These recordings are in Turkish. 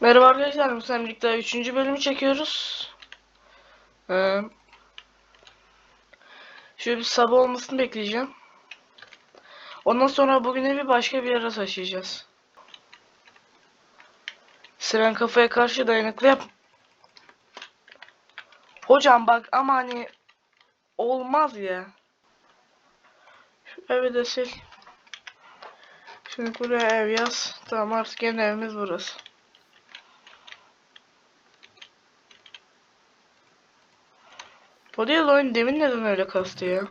Merhaba arkadaşlar, bu sefer birlikte 3. bölümü çekiyoruz. Ee, şöyle bir sabah olmasını bekleyeceğim. Ondan sonra bugün evi başka bir yere taşıyacağız. Siren kafaya karşı dayanıklı yap. Hocam bak ama hani olmaz ya. Şu evi de sil. Şimdi buraya ev yaz. Tamam artık yeni evimiz burası. Değil oyun demin neden öyle kastı ya?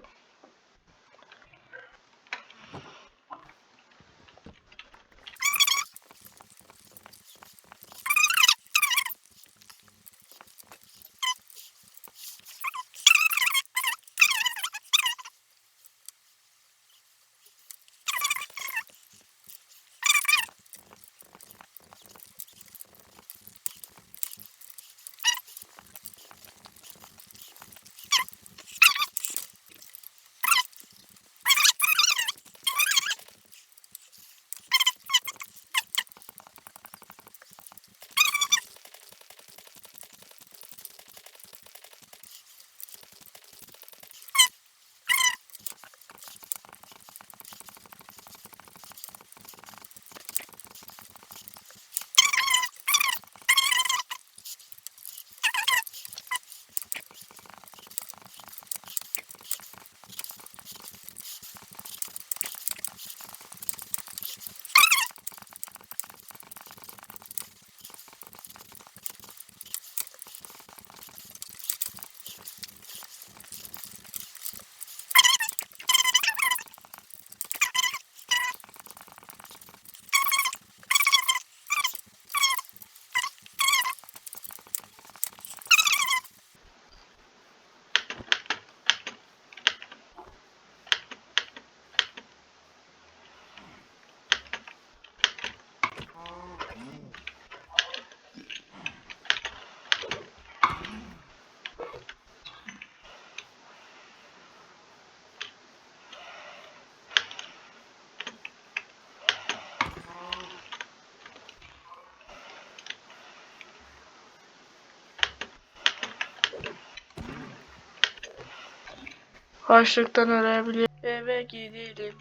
Açlıktan ölebilir. Eve gidelim.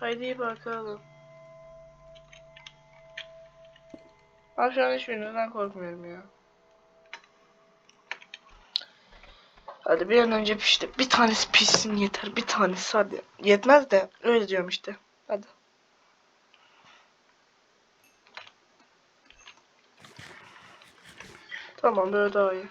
Haydi bakalım. Abi şu an korkmuyorum ya. Hadi bir an önce pişti. Bir tanesi pişsin yeter. Bir tanesi hadi. Yetmez de öyle diyorum işte. Hadi. Tamam böyle daha iyi.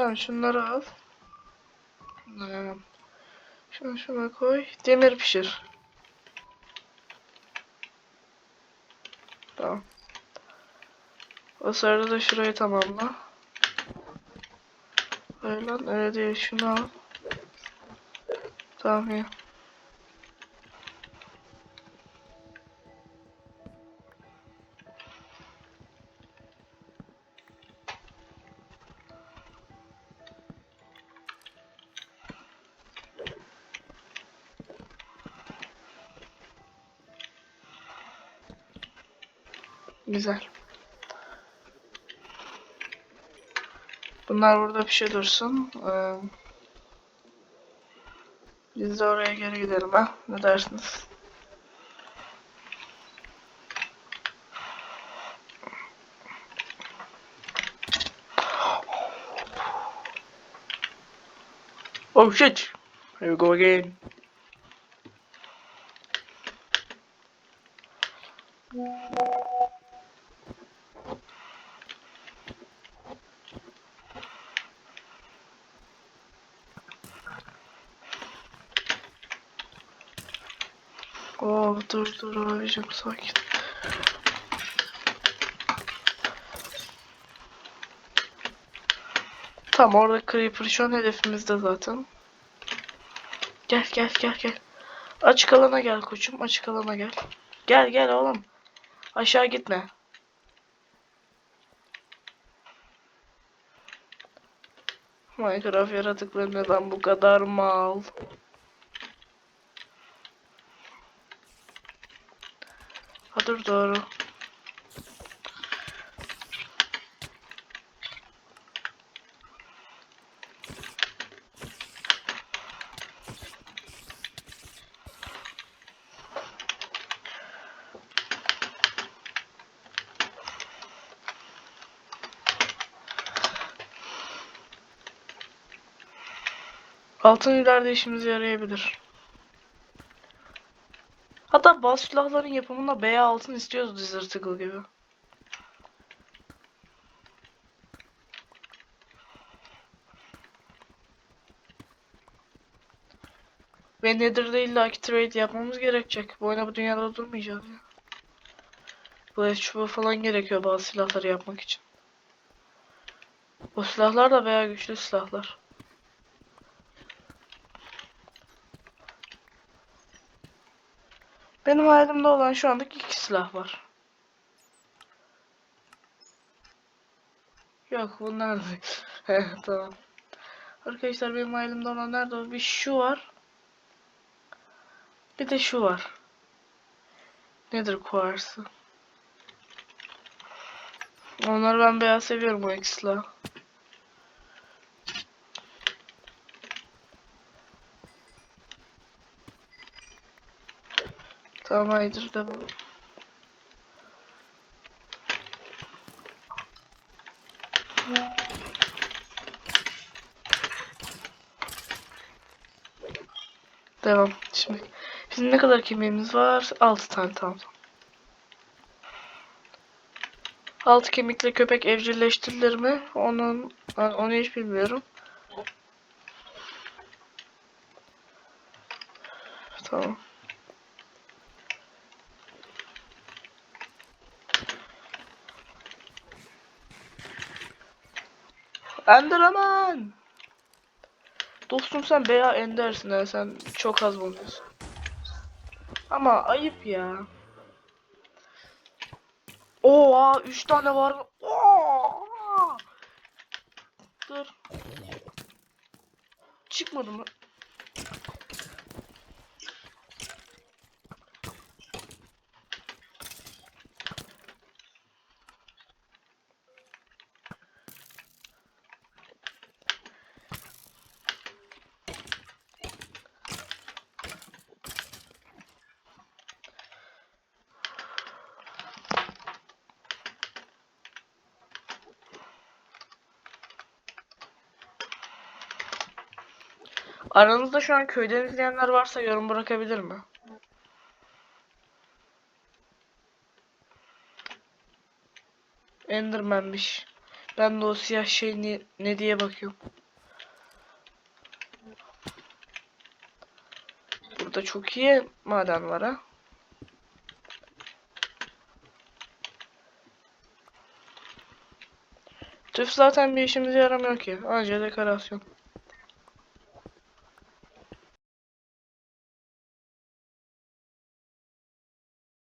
Tamam şunları al. Tamam. Şunu şuna koy. Demir pişir. Tamam. O sırada da şurayı tamamla. Öyle lan öyle değil şunu al. Tamam ya. Güzel. Bunlar burada bir şey dursun. Ee, biz de oraya geri gidelim ha. Ne dersiniz? Oh shit! Here we go again. Oh dur dur abicim sakin. Tam orada Creeper şu an hedefimizde zaten. Gel gel gel gel. Açık alana gel koçum açık alana gel. Gel gel oğlum. Aşağı gitme. Minecraft yaratıkları neden bu kadar mal? Ha doğru. Altın ileride işimize yarayabilir. Hatta bazı silahların yapımında B altın istiyoruz Desert Eagle gibi. Ve Nether'da illaki trade yapmamız gerekecek. Bu oyuna bu dünyada durmayacağız ya. Bu çubuğu falan gerekiyor bazı silahları yapmak için. O silahlar da bayağı güçlü silahlar. Benim hayalimde olan şu andaki iki silah var. Yok bunlar tamam. Arkadaşlar benim hayalimde olan nerede o? Bir şu var. Bir de şu var. Nedir kuarsı? Onları ben bayağı seviyorum o iki silahı. Tamam haydır devam. Devam. Şimdi bizim ne kadar kemiğimiz var? 6 tane tamam. 6 kemikle köpek evcilleştirilir mi? Onun onu hiç bilmiyorum. Tamam. Enderman! Dostum sen veya endersin ha sen çok az bulunuyorsun. Ama ayıp ya. Oha 3 tane var. Oha! Dur. Çıkmadı mı? Aranızda şu an köyden izleyenler varsa yorum bırakabilir mi? Enderman'miş. Ben de o siyah şey ne, ne diye bakıyorum. Burada çok iyi maden var ha. Tüf zaten bir işimize yaramıyor ki. Anca dekorasyon.